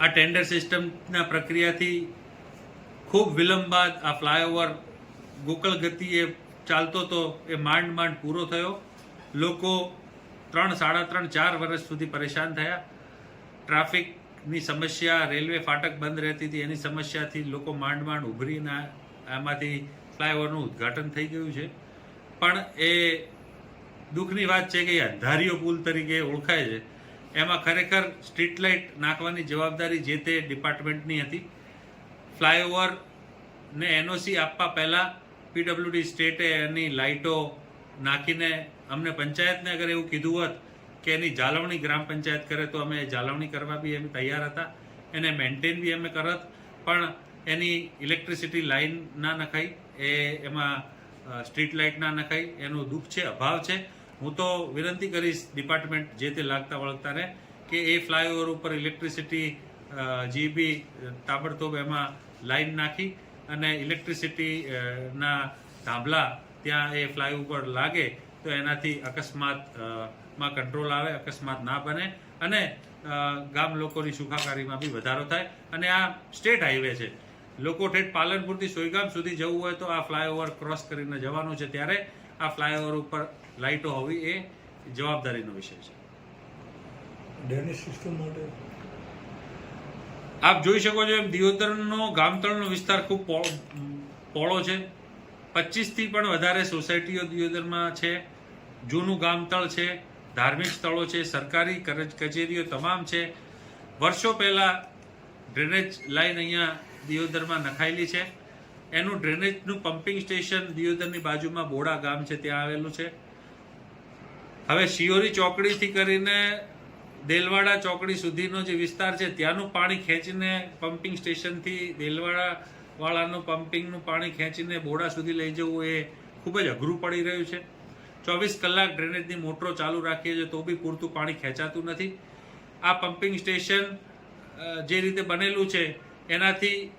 આ ટેન્ડર સિસ્ટમના પ્રક્રિયાથી ખૂબ વિલંબ બાદ આ ફ્લાયઓવર ગોકળ ગતિએ ચાલતો તો એ માંડ માંડ પૂરો થયો. લોકો ત્રણ, સાડા ત્રણ, ચાર વર્ષ સુધી પરેશાન થયા. ટ્રાફિકની સમસ્યા, રેલવે ફાટક બંધ રહેતી હતી, એની સમસ્યાથી લોકો માંડ માંડ ઉભરીને એમાંથી ફ્લાયઓવરનું ઉદ્ઘાટન થઈ ગયું છે. પણ એ દુઃખની વાત છે કે એ અંધારીઓ પુલ તરીકે ઓળખાય છે. એમાં ખરેખર સ્ટ્રીટ લાઇટ નાખવાની જવાબદારી જે તે ડિપાર્ટમેન્ટની હતી. ફ્લાયઓવર ને એનઓસી આપવા પહેલાં પીડબ્લ્યુડી સ્ટેટે એની લાઇટો નાખીને અમને પંચાયતને અગર એવું કીધું હોત કે એની જાળવણી ગ્રામ પંચાયત કરે તો અમે જાળવણી કરવા બી અમે તૈયાર હતા. એને મેન્ટેન બી અમે કરત. પણ એની ઇલેક્ટ્રિસિટી લાઇન ના નખાઈ. એ એમાં સ્ટ્રીટ લાઇટ ના નખાઈ. એનું દુઃખ છે, અભાવ છે. હું તો વિનંતી કરીશ ડિપાર્ટમેન્ટ જે તે લાગતા વળગતાને કે એ ફ્લાયઓવર ઉપર ઇલેક્ટ્રિસિટી જીબી તાબડતોબ એમાં લાઈન નાખી અને ઇલેક્ટ્રિસિટી અ, ના થાંભલા ત્યાં એ ફ્લાય ઉપર લાગે તો એનાથી અકસ્માતમાં કંટ્રોલ આવે અકસ્માત ના બને અને ગામ લોકોની સુખાકારીમાં બી વધારો થાય અને આ સ્ટેટ હાઈવે છે. લોકો ઠેઠ પાલનપુરથી સોયગામ સુધી જવું હોય તો આ ફ્લાયઓવર ક્રોસ કરીને જવાનું છે ત્યારે આ ફ્લાયઓવર ઉપર લાઇટો હોવી એ જવાબદારીનો વિષય છે. ડ્રેનેજ સિસ્ટમ માટે? આપ જોઈ શકો છો એમ દિયોદરનો ગામતળનો વિસ્તાર ખૂબ પોળો પહોળો છે. પચીસથી પણ વધારે સોસાયટીઓ દિયોદરમાં છે. જૂનું ગામતળ છે ધાર્મિક સ્થળો છે સરકારી કચેરીઓ તમામ છે. વર્ષો પહેલા ડ્રેનેજ લાઈન અહીંયા દિયોદરમાં નખાયેલી છે. એનું ડ્રેનેજનું પમ્પિંગ સ્ટેશન દિયોદરની બાજુમાં બોડા ગામ છે, ત્યાં આવેલું છે. હવે શિયોરી ચોકડીથી કરીને દેલવાડા ચોકડી સુધીનો જે વિસ્તાર છે, ત્યાંનું પાણી ખેંચીને પમ્પિંગ સ્ટેશનથી દેલવાડા વાળાનું પમ્પિંગનું પાણી ખેંચીને બોડા સુધી લઈ જવું એ ખૂબ જ અઘરું પડી રહ્યું છે. ચોવીસ કલાક ડ્રેનેજની મોટરો ચાલુ રાખીએ છીએ તો બી પૂરતું પાણી ખેંચાતું નથી. આ પમ્પિંગ સ્ટેશન જે રીતે બનેલું છે, એનાથી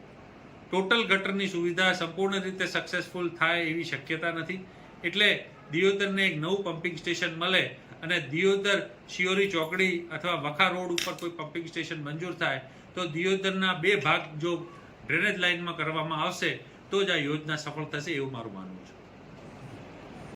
ટોટલ ગટરની સુવિધા સંપૂર્ણ રીતે સક્સેસફુલ થાય એવી શક્યતા નથી. એટલે દિયોદરને એક નવું પમ્પિંગ સ્ટેશન મળે અને દિયોદર શિયોરી ચોકડી અથવા વખા રોડ ઉપર કોઈ પમ્પિંગ સ્ટેશન મંજૂર થાય, તો દિયોદરના બે ભાગ જો ડ્રેનેજ લાઇનમાં કરવામાં આવશે, તો જ આ યોજના સફળ થશે એવું મારું માનવું છે.